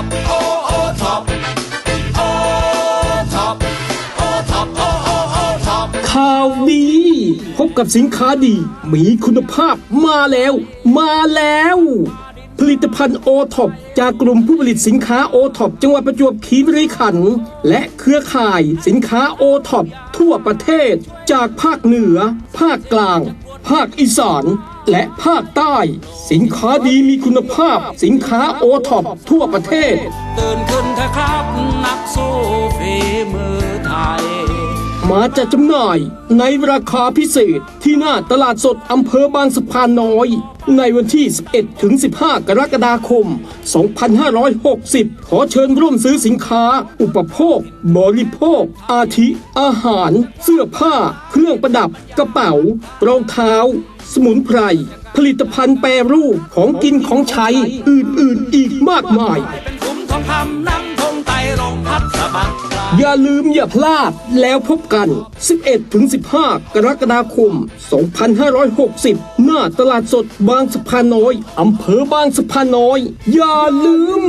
top, oh oh top, oh top, oh top, oh oh oh top ข่าวดี พบกับสินค้าดี มีคุณภาพมาแล้ว มาแล้ว ผลิตภัณฑ์โอท็อปจากกลุ่มผู้ผลิตสินค้าโอท็อปจังหวัดประจวบคีรีขันธ์และเครือข่ายสินค้าโอท็อปทั่วประเทศ จากภาคเหนือ ภาคกลาง ภาคอีสานและภาคใต้ สินค้าดีมีคุณภาพ สินค้าโอท็อปทั่วประเทศ ตื่นขึ้นเถอะครับนักส มาจัดจำหน่ายในราคาพิเศษที่หน้าตลาดสดอำเภอบางสะพานน้อย ในวันที่ 11 ถึง 15 กรกฎาคม 2560 ขอเชิญร่วมซื้อสินค้า อุปโภค บริโภค อาทิ อาหาร เสื้อผ้า เครื่องประดับ กระเป๋ารองเท้า สมุนไพรผลิตภัณฑ์แปรรูปของกินของใช้อื่นๆอีกมากมายเป็นุมทองคำนำ ไตลงพัดสะบัดอย่าลืมอย่าพลาดแล้วพบกัน 11-15 กรกฎาคม 2560 หน้าตลาดสดบางสะพานน้อยอำเภอบางสะพานน้อย อย่าลืม